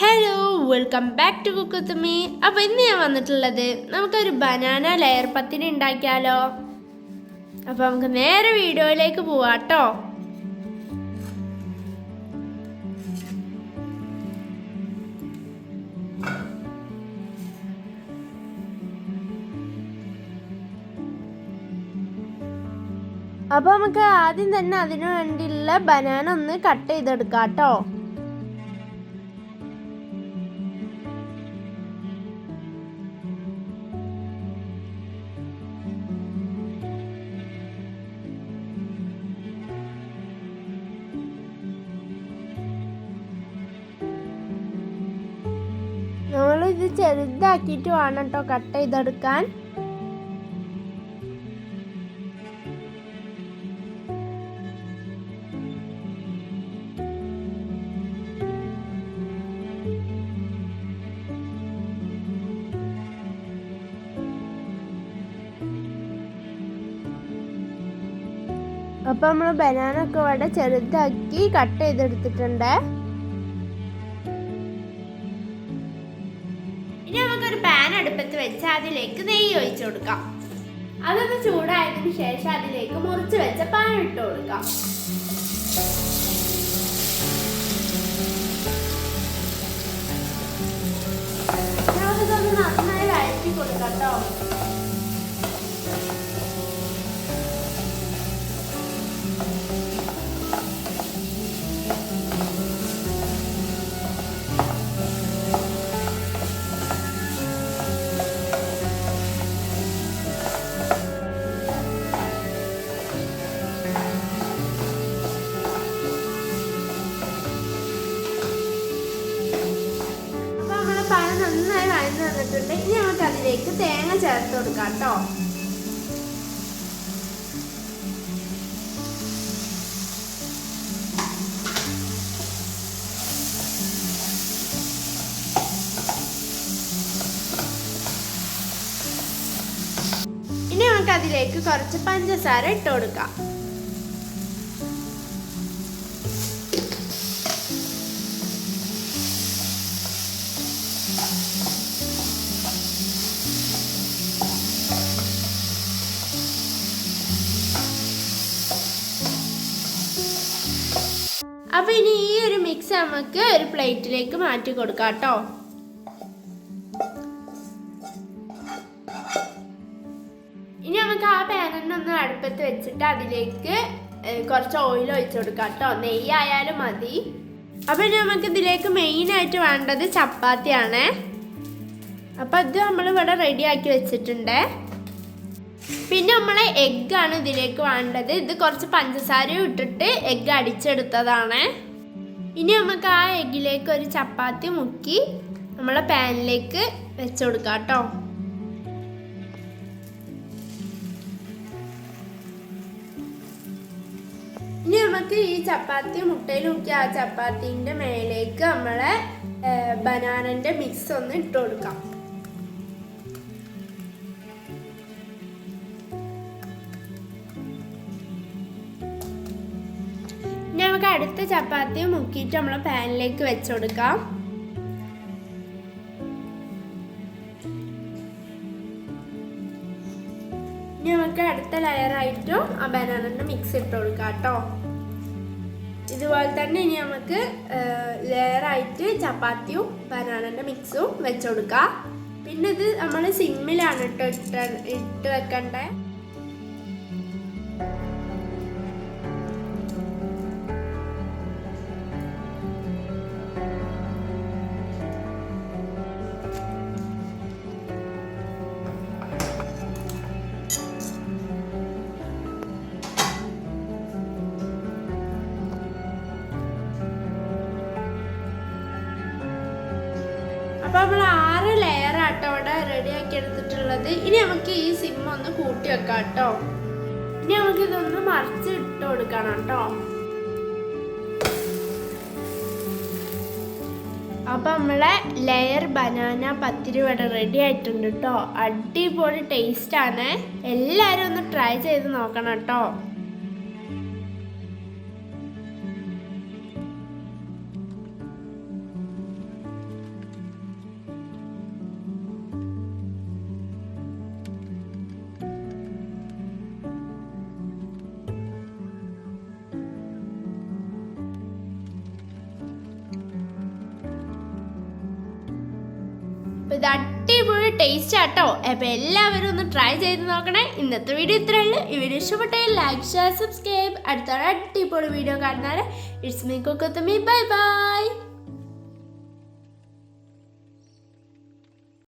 Hello welcome back to കുക്കുത്തുമി അപ്പോൾ ഇന്ന് ഞാൻ വന്നിട്ടുള്ളത് നമുക്കൊരു ബനാന ലെയർ പത്തിന് ഉണ്ടാക്കിയാലോ? അപ്പോൾ നമുക്ക് നേരെ വീഡിയോയിലേക്ക് പോവാട്ടോ. അപ്പോൾ നമുക്ക് ആദ്യം തന്നെ അതിനു വേണ്ടിയുള്ള ബനാന ഒന്ന് കട്ട് ചെയ്തെടുക്കാം കേട്ടോ ഇത് ചെറുതാക്കിയിട്ട് വേണം കേട്ടോ കട്ട് ചെയ്തെടുക്കാൻ. അപ്പൊ നമ്മൾ ബനാന ഒക്കെ ഇവിടെ ചെറുതാക്കി കട്ട് ചെയ്തെടുത്തിട്ടുണ്ട്. നമുക്കൊരു പാൻ അടുപ്പത്ത് വെച്ച് അതിലേക്ക് നെയ്യ് ഒഴിച്ചു കൊടുക്കാം. അതൊന്ന് ചൂടായതിനു ശേഷം അതിലേക്ക് മുറിച്ച് വെച്ച പാൻ ഇട്ട് കൊടുക്കാം. വന്നിട്ടുണ്ട്. ഇനി നമുക്ക് അതിലേക്ക് തേങ്ങ ചേർത്ത് കൊടുക്കാം കേട്ടോ. ഇനി നമുക്ക് അതിലേക്ക് കുറച്ച് പഞ്ചസാര ഇട്ട് കൊടുക്കാം. അപ്പൊ ഇനി ഈ ഒരു മിക്സ് നമുക്ക് ഒരു പ്ലേറ്റിലേക്ക് മാറ്റി കൊടുക്കാം കേട്ടോ. ഇനി നമുക്ക് ആ പാനൊന്ന് അടുപ്പത്ത് വെച്ചിട്ട് അതിലേക്ക് കുറച്ച് ഓയിൽ ഒഴിച്ചു കൊടുക്കാം കേട്ടോ. നെയ്യായാലും മതി. അപ്പൊ ഇനി നമുക്ക് ഇതിലേക്ക് മെയിൻ ആയിട്ട് വേണ്ടത് ചപ്പാത്തിയാണ്. അപ്പൊ ഇത് റെഡി ആക്കി വെച്ചിട്ടുണ്ട്. പിന്നെ നമ്മൾ എഗ്ഗാണ് ഇതിലേക്ക് വേണ്ടത്. ഇത് കുറച്ച് പഞ്ചസാരയും ഇട്ടിട്ട് എഗ്ഗ് അടിച്ചെടുത്തതാണ്. ഇനി നമുക്ക് ആ എഗ്ഗിലേക്ക് ഒരു ചപ്പാത്തി മുക്കി നമ്മളെ പാനിലേക്ക് വെച്ചുകൊടുക്കാട്ടോ കൊടുക്കാം കേട്ടോ. ഇനി നമുക്ക് ഈ ചപ്പാത്തി മുട്ടയിൽ മുക്കി ആ ചപ്പാത്തിന്റെ മേലേക്ക് നമ്മളെ ബനാനന്റെ മിക്സ് ഒന്ന് ഇട്ട് കൊടുക്കാം. നമുക്ക് അടുത്ത ചപ്പാത്തി മുക്കിയിട്ട് നമ്മൾ പാനിലേക്ക് വെച്ച് കൊടുക്കാം. ഇനി നമുക്ക് അടുത്ത ലെയറായിട്ടും ആ ബനാനന്റെ മിക്സ് ഇട്ട് കൊടുക്കാം കേട്ടോ. ഇതുപോലെ തന്നെ ഇനി നമുക്ക് ലെയറായിട്ട് ചപ്പാത്തിയും ബനാനന്റെ മിക്സും വെച്ചുകൊടുക്കാം പിന്നെ ഇത് നമ്മൾ സിമ്മിലാണ് ഇട്ട് ഇട്ട് വെക്കണ്ടേ? അപ്പൊ നമ്മൾ ആറ് ലെയർ ആട്ടോ അവിടെ റെഡി ആക്കി എടുത്തിട്ടുള്ളത്. ഇനി നമുക്ക് ഈ സിം ഒന്ന് കൂട്ടി വെക്കാം കേട്ടോ ഇനി നമുക്ക് ഇതൊന്ന് മറിച്ച് ഇട്ട് കൊടുക്കണം കേട്ടോ അപ്പൊ നമ്മളെ layer banana pathiri vada ready ആയിട്ടുണ്ട് കേട്ടോ അടിപൊളി ടേസ്റ്റ് ആണ്. എല്ലാരും ഒന്ന് ട്രൈ ചെയ്ത് നോക്കണം കേട്ടോ അപ്പൊ ഇത് അടിപൊളി ടേസ്റ്റ് ആട്ടോ. അപ്പൊ എല്ലാവരും ഒന്ന് ട്രൈ ചെയ്ത് നോക്കണേ. ഇന്നത്തെ വീഡിയോ ഇത്രയേ ഉള്ളൂ. ഈ വീഡിയോ ലൈക്ക് ഷെയർ സബ്സ്ക്രൈബ് അടുത്ത അടിപൊളി വീഡിയോ കാണുന്നവരെ. ഇറ്റ്സ് മീ കൊക്കത്തമി ബൈ ബൈ